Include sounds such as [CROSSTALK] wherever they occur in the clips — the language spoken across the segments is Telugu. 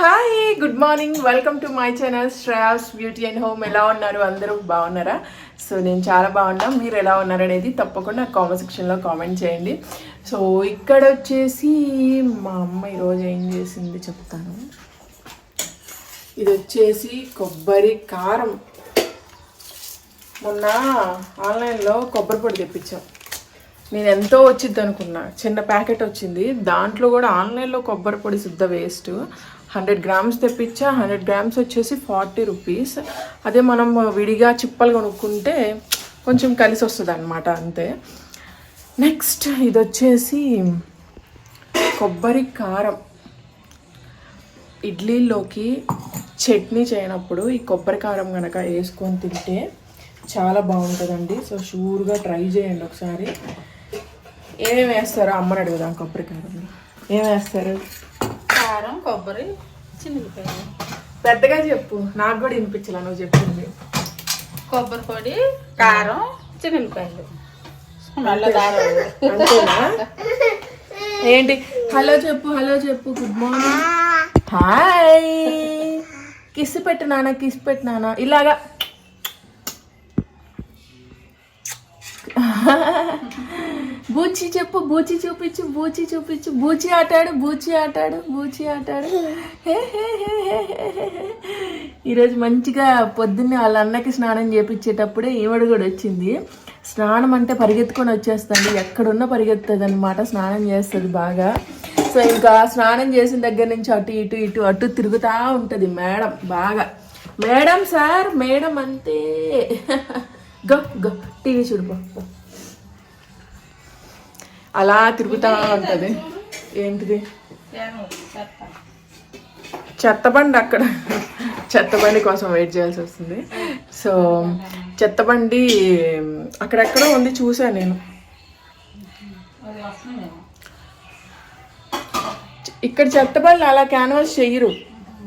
Hi good morning. Welcome to my channel Shreyas beauty and home. ఎలా ఉన్నారు అందరూ? బాగున్నారా? సో నేను చాలా బాగున్నా. మీరు ఎలా ఉన్నారు అనేది తప్పకుండా కామెంట్ సెక్షన్లో కామెంట్ చేయండి. సో ఇక్కడ వచ్చేసి మా అమ్మ ఈరోజు ఏం చేసింది చెప్తాను. ఇది వచ్చేసి కొబ్బరి కారం. మొన్న ఆన్లైన్లో కొబ్బరి పొడి తెప్పించాం. నేను ఎంతో వచ్చింది అనుకున్నా. చిన్న ప్యాకెట్ వచ్చింది. దాంట్లో కూడా ఆన్లైన్లో కొబ్బరి పొడి శుద్ధ వేస్ట్. హండ్రెడ్ గ్రామ్స్ తెప్పించా. హండ్రెడ్ గ్రామ్స్ వచ్చేసి ఫార్టీ రూపీస్. అదే మనం విడిగా చిప్పలు కొనుక్కుంటే కొంచెం కలిసి వస్తుంది అనమాట అంతే. నెక్స్ట్ ఇది వచ్చేసి కొబ్బరి కారం. ఇడ్లీలోకి చట్నీ చేయనప్పుడు ఈ కొబ్బరి కారం కనుక వేసుకొని తింటే చాలా బాగుంటుందండి. సో షూర్గా ట్రై చేయండి ఒకసారి. ఏమేమి వేస్తారో అమ్మని అడుగుదాం కొబ్బరి కారం. ఏం వేస్తారు? కారం కొబ్బరి చిన్నపాయలు పెద్దగా చెప్పు. నాకు కూడా వినిపించాల నువ్వు చెప్పింది. కొబ్బరి పొడి కారం చిన్నపాయలు ఏంటి? హలో చెప్పు హలో చెప్పు. గుడ్ మార్నింగ్ హాయ్ కిస్ పెట్టు నాన్న కిస్ పెట్టు నాన్న. ఇలాగా. బూచి చెప్పు బూచి చూపించు బూచి చూపించు. బూచి ఆటాడు బూచి ఆటాడు బూచి ఆటాడు. ఈరోజు మంచిగా పొద్దున్నే వాళ్ళ అన్నకి స్నానం చేపించేటప్పుడే ఈవిడ కూడా వచ్చింది. స్నానం అంటే పరిగెత్తుకొని వచ్చేస్తుంది. ఎక్కడున్నా పరిగెత్తుంది అనమాట స్నానం చేస్తుంది బాగా. సో ఇంకా స్నానం చేసిన దగ్గర నుంచి అటు ఇటు ఇటు అటు తిరుగుతూ ఉంటుంది మేడం బాగా. మేడం సార్ మేడం అంతే. గో గో టీవీ చూడు అలా తిరుగుతూ ఉంటుంది. ఏంటిది? చెత్తబండి అక్కడ. చెత్తబండి కోసం వెయిట్ చేయాల్సి వస్తుంది. సో చెత్తబండి అక్కడెక్కడో ఉంది చూసాను నేను. ఇక్కడ చెత్తబండ్లు అలా క్యాన్వాస్ చెయ్యరు.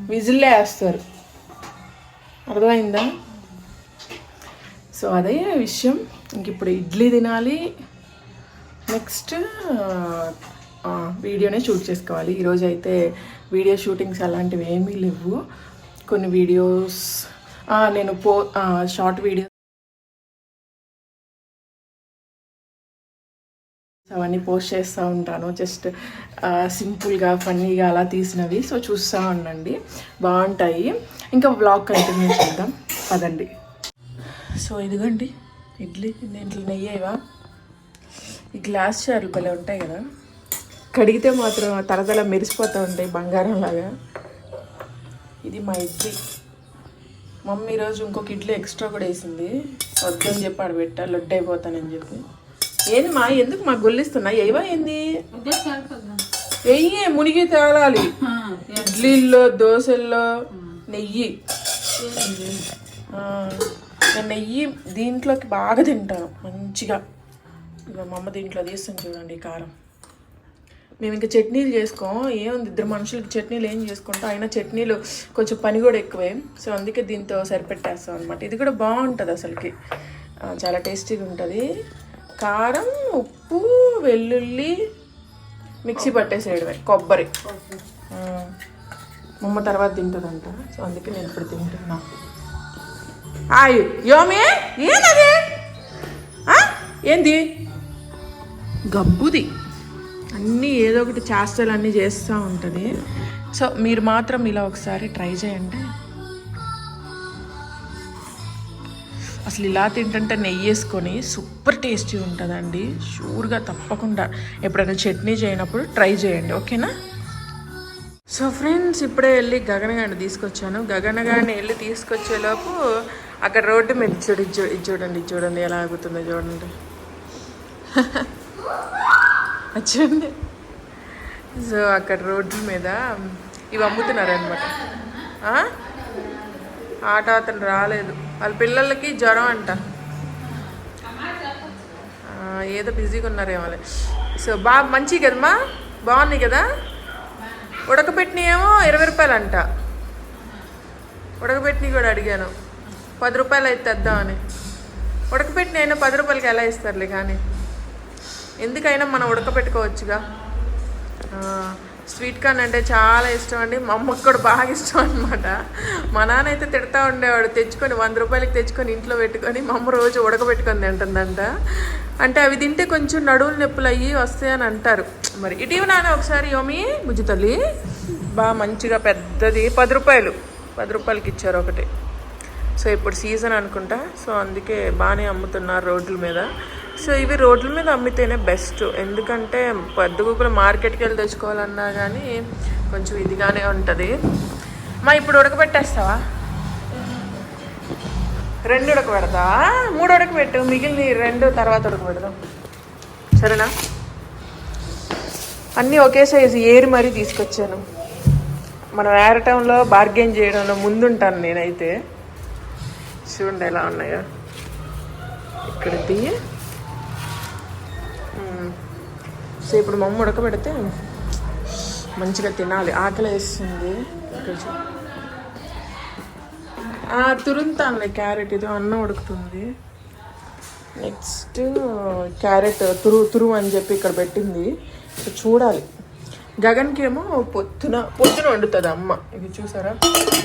విజిల్లే వేస్తారు. అర్థమైందా? సో అదే విషయం. ఇంక ఇప్పుడు ఇడ్లీ తినాలి. నెక్స్ట్ వీడియోనే షూట్ చేసుకోవాలి. ఈరోజు అయితే వీడియో షూటింగ్స్ అలాంటివి ఏమీ లేవు. కొన్ని వీడియోస్ నేను పో షార్ట్ వీడియో అవన్నీ పోస్ట్ చేస్తూ ఉంటాను. జస్ట్ సింపుల్గా ఫన్నీగా అలా తీసినవి. సో చూస్తూ ఉండండి. బాగుంటాయి. ఇంకా బ్లాగ్ కంటిన్యూ చేద్దాం. పదండి. సో ఇదిగోండి. ఇడ్లీ దీంట్లో నెయ్యేవా ఈ గ్లాస్ చారులు భలే ఉంటాయి కదా. కడిగితే మాత్రం తలతల మెరిసిపోతూ ఉంటాయి బంగారం లాగా. ఇది మా ఇడ్లీ. మమ్మీ ఈరోజు ఇంకొక ఇడ్లీ ఎక్స్ట్రా కూడా వేసింది. వద్దని చెప్పి ఆడ పెట్టా లొడ్డు అయిపోతానని చెప్పి. ఏంది మా ఎందుకు మా గొల్లిస్తున్నా? ఏవా ఏంది? వెయ్యి మునిగి తేలాలి. ఇడ్లీల్లో దోశల్లో నెయ్యి. నేను నెయ్యి దీంట్లోకి బాగా తింటాను మంచిగా. ఇక మా అమ్మ దీంట్లో తీస్తాను చూడండి కారం. మేము ఇంకా చట్నీలు చేసుకోం ఏముంది? ఇద్దరు మనుషులకి చట్నీలు ఏం చేసుకుంటాం? అయినా చట్నీలు కొంచెం పని కూడా ఎక్కువే. సో అందుకే దీంతో సరిపెట్టేస్తాం అనమాట ఇది కూడా బాగుంటుంది అసలుకి. చాలా టేస్టీగా ఉంటుంది. కారం ఉప్పు వెల్లుల్లి మిక్సీ పట్టేసేయడమే కొబ్బరి. మమ్మ తర్వాత తింటుందంట. సో అందుకే నేను ఇప్పుడు తింటున్నా. ఆయ్ యోమి ఏంది ఏంది? గబ్బుది. అన్నీ ఏదో ఒకటి చేస్తలన్నీ అన్నీ చేస్తూ ఉంటుంది. సో మీరు మాత్రం ఇలా ఒకసారి ట్రై చేయండి. అసలు ఇలా తింటుంటే నెయ్యి వేసుకొని సూపర్ టేస్టీ ఉంటుందండి. షూర్గా తప్పకుండా ఎప్పుడైనా చట్నీ చేయనప్పుడు ట్రై చేయండి. ఓకేనా? సో ఫ్రెండ్స్ ఇప్పుడే వెళ్ళి గగనగాని తీసుకొచ్చాను. గగనగాని వెళ్ళి తీసుకొచ్చేలోపు అక్కడ రోడ్డు మీద చూడు ఇది చూడండి చూడండి ఎలా ఆగుతుందో చూడండి. [LAUGHS] వచ్చింది సో అక్కడ రోడ్డు మీద ఇవి అమ్ముతున్నారనమాట ఆట అతను రాలేదు. వాళ్ళ పిల్లలకి జ్వరం అంట. ఏదో బిజీగా ఉన్నారేమో సో బాగా మంచి కదమ్మా? బాగున్నాయి కదా? ఉడకబెట్టినయేమో ఇరవై రూపాయలు అంట ఉడకబెట్టినవి కూడా అడిగాను. పది రూపాయలు అయితే తెద్దామని. ఉడకబెట్టిన అయినా పది రూపాయలకి ఎలా ఇస్తారులే కానీ? ఎందుకైనా మనం ఉడకబెట్టుకోవచ్చుగా. స్వీట్ కార్న్ అంటే చాలా ఇష్టం అండి. మా అమ్మకు కూడా బాగా ఇష్టం అనమాట మా నాన్న అయితే తిడతా ఉండేవాడు తెచ్చుకొని వంద రూపాయలకి తెచ్చుకొని ఇంట్లో పెట్టుకొని మా అమ్మ రోజు ఉడకబెట్టుకొని తింటుందంట. అంటే అవి తింటే కొంచెం నడువులు నొప్పులు అయ్యి వస్తాయని అంటారు. మరి ఇటీవల నాన్న ఒకసారి యోమి బుజ్జి తల్లి బాగా మంచిగా పెద్దది పది రూపాయలు పది రూపాయలకి ఇచ్చారు ఒకటి. సో ఇప్పుడు సీజన్ అనుకుంటా. సో అందుకే బాగానే అమ్ముతున్నారు రోడ్ల మీద. సో ఇవి రోడ్ల మీద అమ్మితేనే బెస్ట్. ఎందుకంటే పెద్ద గుప్పులు మార్కెట్కి వెళ్ళి తెచ్చుకోవాలన్నా కానీ కొంచెం ఇదిగానే ఉంటుంది. మా ఇప్పుడు ఉడకబెట్టేస్తావా? రెండు ఉడకబెడతా. మూడు ఉడకబెట్టు మిగిలిన రెండు తర్వాత ఉడకబెడదాం. సరేనా? అన్నీ ఒకే సైజు ఏరి మరీ తీసుకొచ్చాను. మనం ఏరటంలో బార్గెన్ చేయడంలో ముందుంటాను నేనైతే. చూడండి ఎలా ఉన్నాయో. ఇక్కడ తీయి. సో ఇప్పుడు మమ్మ ఉడకబెడితే మంచిగా తినాలి. ఆకలి వేస్తుంది. ఆ, తురుముతానులే క్యారెట్. ఇది అన్నం ఉడుకుతుంది. నెక్స్ట్ క్యారెట్ తురు తురు అని చెప్పి ఇక్కడ పెట్టింది. సో చూడాలి. గగన్కి ఏమో పొద్దున పొద్దున వండుతుంది అమ్మ. ఇది చూసారా?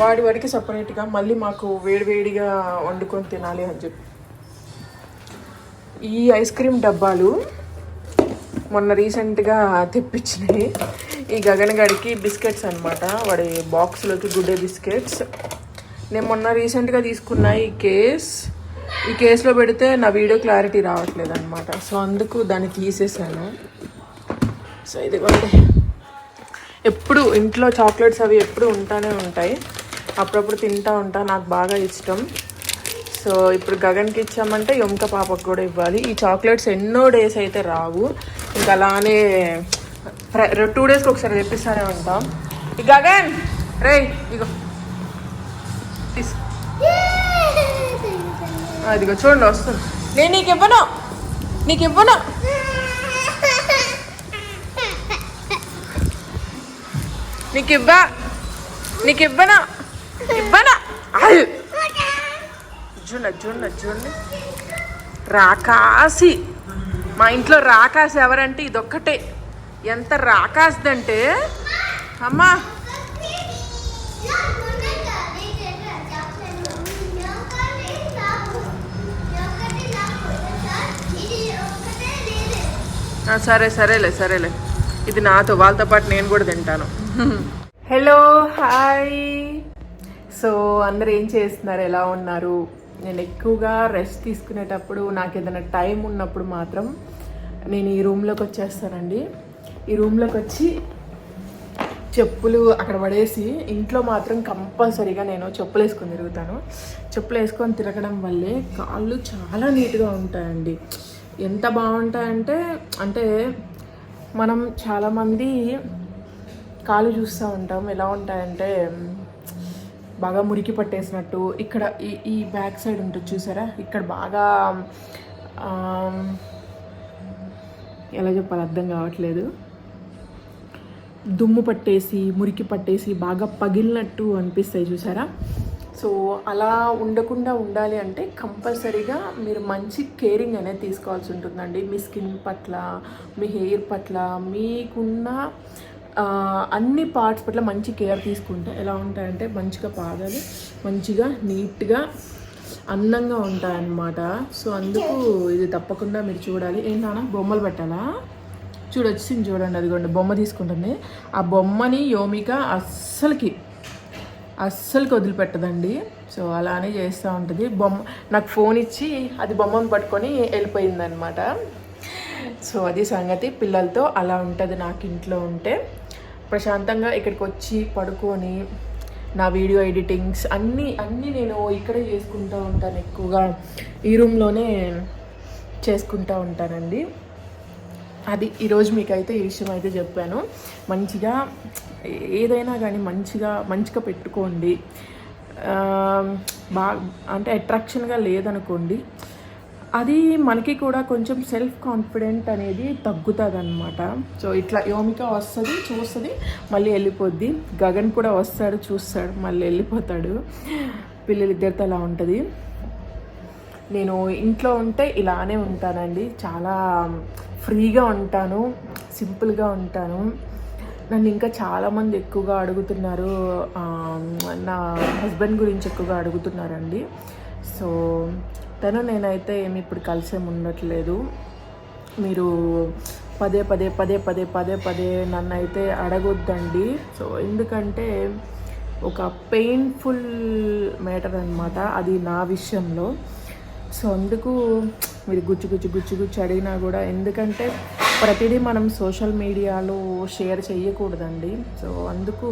వాడి వాడికి సపరేట్గా మళ్ళీ మాకు వేడివేడిగా వండుకొని తినాలి అని చెప్పి. ఈ ఐస్ క్రీమ్ డబ్బాలు మొన్న రీసెంట్గా తెప్పించినాయి ఈ గగన్ గడికి బిస్కెట్స్ అనమాట వాడి బాక్స్లోకి గుడ్డే బిస్కెట్స్. నేను మొన్న రీసెంట్గా తీసుకున్న ఈ కేస్ ఈ కేసులో పెడితే నా వీడియో క్లారిటీ రావట్లేదు అనమాట సో అందుకు దాన్ని తీసేసాను. సో ఇదిగోండి. ఎప్పుడు ఇంట్లో చాక్లెట్స్ అవి ఎప్పుడు ఉంటానే ఉంటాయి. అప్పుడప్పుడు తింటా ఉంటా నాకు బాగా ఇష్టం. సో ఇప్పుడు గగన్కి ఇచ్చామంటే యొంక పాపకు కూడా ఇవ్వాలి. ఈ చాక్లెట్స్ ఎన్నో డేస్ అయితే రావు. ఇంకా అలానే టూ డేస్కి ఒకసారి తెప్పిస్తానే ఉంటాం. ఈ గగన్ రే ఇగో. తీస్. అదిగో చూడండి వస్తుంది. నేను నీకు ఇవ్వను. నీకు ఇవ్వను. నీకు ఇవ్వ నీకు ఇవ్వనా. ఇవ్వనా ఆయ్. చూడండి జున్న రాకాసి. మా ఇంట్లో రాకాసి ఎవరంటే ఇదొక్కటే. ఎంత రాకాసిదంటే అమ్మా. సరే సరేలే సరేలే. ఇది నాతో వాళ్ళతో పాటు నేను కూడా తింటాను. [LAUGHS] హలో హాయ్ సో అందరు ఏం చేస్తున్నారు? ఎలా ఉన్నారు? నేను ఎక్కువగా రెస్ట్ తీసుకునేటప్పుడు నాకు ఏదైనా టైం ఉన్నప్పుడు మాత్రం నేను ఈ రూమ్లోకి వచ్చేస్తానండి. ఈ రూమ్లోకి వచ్చి చెప్పులు అక్కడ పడేసి ఇంట్లో మాత్రం కంపల్సరీగా నేను చెప్పులు వేసుకొని తిరుగుతాను. చెప్పులు వేసుకొని తిరగడం వల్లే కాళ్ళు చాలా నీట్గా ఉంటాయండి. ఎంత బాగుంటాయంటే అంటే మనం చాలామంది కాళ్ళు చూస్తూ ఉంటాం. ఎలా ఉంటాయంటే బాగా మురికి పట్టేసినట్టు ఇక్కడ ఈ ఈ బ్యాక్ సైడ్ ఉంటుంది చూసారా? ఇక్కడ బాగా ఎలా చెప్పాలి అర్థం కావట్లేదు. దుమ్ము పట్టేసి మురికి పట్టేసి బాగా పగిలినట్టు అనిపిస్తాయి చూసారా? సో అలా ఉండకుండా ఉండాలి అంటే కంపల్సరీగా మీరు మంచి కేరింగ్ అనేది తీసుకోవాల్సి ఉంటుందండి. మీ స్కిన్ పట్ల మీ హెయిర్ పట్ల మీకున్న అన్ని పార్ట్స్ పట్ల మంచి కేర్ తీసుకుంటే. ఎలా ఉంటాయంటే మంచిగా పాదాలు మంచిగా నీట్గా అందంగా ఉంటాయన్నమాట. సో అందుకు ఇది తప్పకుండా మీరు చూడాలి. ఏంటన్నా బొమ్మలు పెట్టాలా? చూడొచ్చింది చూడండి అదిగోండి బొమ్మ తీసుకుంటుంది. ఆ బొమ్మని యోమిక అస్సలకి అస్సలకి వదిలిపెట్టదండి. సో అలానే చేస్తూ ఉంటుంది. బొమ్మ నాకు ఫోన్ ఇచ్చి అది బొమ్మను పట్టుకొని వెళ్ళిపోయిందనమాట సో అది సంగతి. పిల్లలతో అలా ఉంటుంది నాకు ఇంట్లో ఉంటే. ప్రశాంతంగా ఇక్కడికి వచ్చి పడుకొని నా వీడియో ఎడిటింగ్స్ అన్నీ అన్నీ నేను ఇక్కడే చేసుకుంటూ ఉంటాను ఎక్కువగా. ఈ రూమ్లోనే చేసుకుంటూ ఉంటానండి. అది ఈరోజు మీకైతే ఈ విషయం అయితే చెప్పాను. మంచిగా ఏదైనా కానీ మంచిగా మంచిగా పెట్టుకోండి. బాగా అంటే అట్రాక్షన్గా లేదనుకోండి అది మనకి కూడా కొంచెం సెల్ఫ్ కాన్ఫిడెంట్ అనేది తగ్గుతుంది అనమాట సో ఇట్లా యోమిక వస్తుంది చూస్తుంది మళ్ళీ వెళ్ళిపోద్ది. గగన్ కూడా వస్తాడు చూస్తాడు మళ్ళీ వెళ్ళిపోతాడు. పిల్లలిద్దరితో అలా ఉంటుంది. నేను ఇంట్లో ఉంటే ఇలానే ఉంటానండి. చాలా ఫ్రీగా ఉంటాను సింపుల్గా ఉంటాను. నన్ను ఇంకా చాలామంది ఎక్కువగా అడుగుతున్నారు. నా హస్బెండ్ గురించి ఎక్కువగా అడుగుతున్నారండి. సో తను నేనైతే ఏమి ఇప్పుడు కలిసేం ఉండట్లేదు. మీరు పదే పదే పదే పదే పదే పదే నన్ను అయితే అడగొద్దండి. సో ఎందుకంటే ఒక పెయిన్ఫుల్ మ్యాటర్ అనమాట అది నా విషయంలో. సో అందుకు మీరు గుచ్చి గుచ్చి గుచ్చి గుచ్చి అడిగినా కూడా ఎందుకంటే ప్రతిదీ మనం సోషల్ మీడియాలో షేర్ చేయకూడదండి. సో అందుకు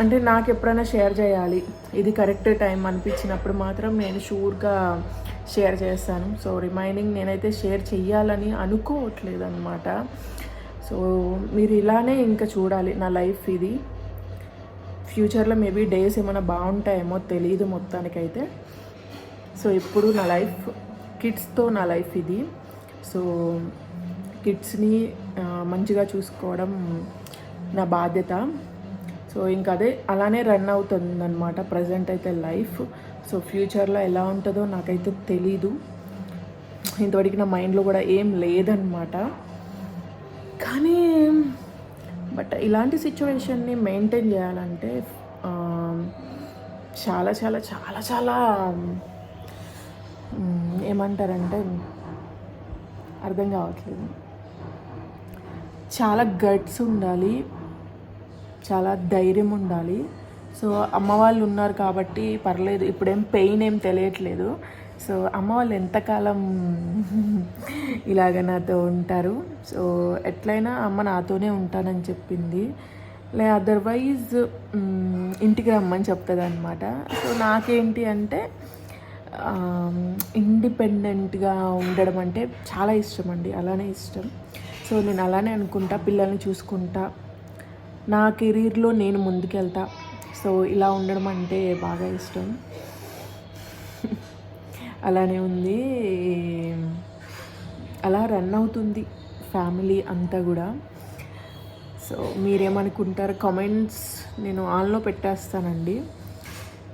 అంటే నాకు ఎప్పుడైనా షేర్ చేయాలి. ఇది కరెక్ట్ టైం అనిపించినప్పుడు మాత్రం నేను షూర్గా షేర్ చేస్తాను. సో రిమైనింగ్ నేనైతే షేర్ చెయ్యాలని అనుకోవట్లేదు అనమాట సో మీరు ఇలానే ఇంకా చూడాలి నా లైఫ్ ఇది. ఫ్యూచర్లో మేబీ డేస్ ఏమైనా బాగుంటాయేమో తెలియదు మొత్తానికైతే. సో ఇప్పుడు నా లైఫ్ కిడ్స్తో నా లైఫ్ ఇది. సో కిడ్స్ని మంచిగా చూసుకోవడం నా బాధ్యత. సో ఇంకా అదే అలానే రన్ అవుతుంది అనమాట ప్రజెంట్ అయితే లైఫ్ సో ఫ్యూచర్లో ఎలా ఉంటుందో నాకైతే తెలీదు. ఇంతవరకు నా మైండ్లో కూడా ఏం లేదనమాట కానీ బట్ ఇలాంటి సిచ్యువేషన్ని మెయింటైన్ చేయాలంటే చాలా చాలా చాలా చాలా ఏమంటారంటే అర్థం కావట్లేదు. చాలా గట్స్ ఉండాలి. చాలా ధైర్యం ఉండాలి. సో అమ్మ వాళ్ళు ఉన్నారు కాబట్టి పర్లేదు ఇప్పుడేం పెయిన్ ఏం తెలియట్లేదు. సో అమ్మ వాళ్ళు ఎంతకాలం [LAUGHS] ఇలాగ నాతో ఉంటారు? సో ఎట్లయినా అమ్మ నాతోనే ఉంటానని చెప్పింది. లే అదర్వైజ్ ఇంటికి రమ్మని చెప్తుంది అనమాట సో నాకేంటి అంటే ఇండిపెండెంట్గా ఉండడం అంటే చాలా ఇష్టం అండి. అలానే ఇష్టం. సో నేను అలానే అనుకుంటా పిల్లల్ని చూసుకుంటా. నా కెరీర్లో నేను ముందుకెళ్తా. సో ఇలా ఉండడం అంటే బాగా ఇష్టం. అలానే ఉంది. అలా రన్ అవుతుంది ఫ్యామిలీ అంతా కూడా. సో మీరేమనుకుంటారు కామెంట్స్ నేను ఆన్లో పెట్టేస్తానండి.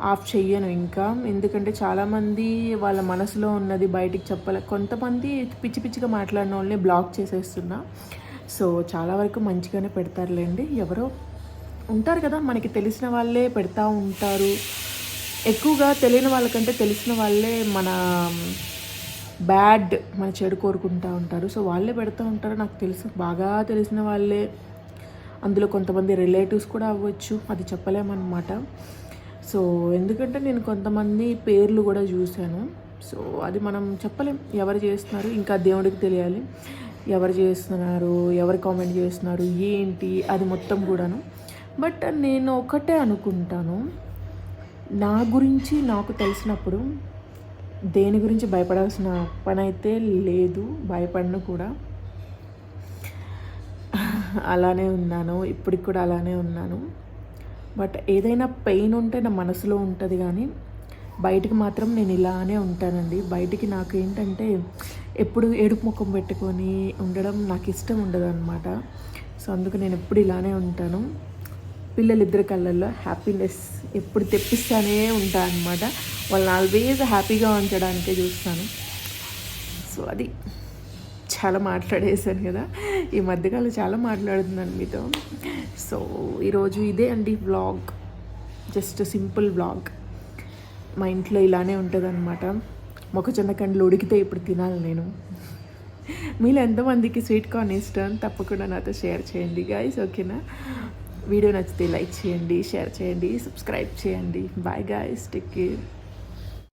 ఆఫ్ చెయ్యను ఇంకా. ఎందుకంటే చాలామంది వాళ్ళ మనసులో ఉన్నది బయటికి చెప్పలే. కొంతమంది పిచ్చి పిచ్చిగా మాట్లాడిన వాళ్ళని బ్లాక్ చేసేస్తున్నా. సో చాలా వరకు మంచిగానే పెడతారులేండి. ఎవరో ఉంటారు కదా మనకి తెలిసిన వాళ్ళే పెడతా ఉంటారు. ఎక్కువగా తెలియని వాళ్ళకంటే తెలిసిన వాళ్ళే మన బ్యాడ్ మన చెడు కోరుకుంటూ ఉంటారు. సో వాళ్ళే పెడుతూ ఉంటారు. నాకు తెలుసు బాగా తెలిసిన వాళ్ళే. అందులో కొంతమంది రిలేటివ్స్ కూడా అవ్వచ్చు అది చెప్పలేమన్నమాట. సో ఎందుకంటే నేను కొంతమంది పేర్లు కూడా చూశాను. సో అది మనం చెప్పలేం ఎవరు చేస్తున్నారు ఇంకా దేవుడికి తెలియాలి. ఎవరు చేస్తున్నారు ఎవరు కామెంట్ చేస్తున్నారు ఏంటి అది మొత్తం కూడాను. బట్ నేను ఒకటే అనుకుంటాను నా గురించి నాకు తెలిసినప్పుడు దేని గురించి భయపడాల్సిన పని అయితే లేదు భయపడను కూడా. అలానే ఉన్నాను ఇప్పటికి కూడా అలానే ఉన్నాను. బట్ ఏదైనా పెయిన్ ఉంటే నా మనసులో ఉంటుంది కానీ బయటికి మాత్రం నేను ఇలానే ఉంటానండి. బయటికి నాకు ఏంటంటే ఎప్పుడు ఏడుపు ముఖం పెట్టుకొని ఉండడం నాకు ఇష్టం ఉండదు అనమాట సో అందుకు నేను ఎప్పుడు ఇలానే ఉంటాను. పిల్లలిద్దరి కళ్ళల్లో హ్యాపీనెస్ ఎప్పుడు తెప్పిస్తానే ఉంటా అనమాట వాళ్ళని ఆల్వేస్ హ్యాపీగా ఉంచడానికే చూస్తాను. సో అది చాలా మాట్లాడేశాను కదా. ఈ మధ్యకాలం చాలా మాట్లాడుతున్నాను మీతో. సో ఈరోజు ఇదే అండి వ్లాగ్ జస్ట్ సింపుల్ వ్లాగ్ మా ఇంట్లో ఇలానే ఉంటుంది అనమాట మొక్కజొన్న కండ్లు ఉడికితే ఇప్పుడు తినాలి నేను. మీలో ఎంతమందికి స్వీట్ కార్న్ ఇష్టం? తప్పకుండా నాతో షేర్ చేయండి గాయస్ ఓకేనా? వీడియో నచ్చితే లైక్ చేయండి షేర్ చేయండి సబ్స్క్రైబ్ చేయండి. Bye guys take care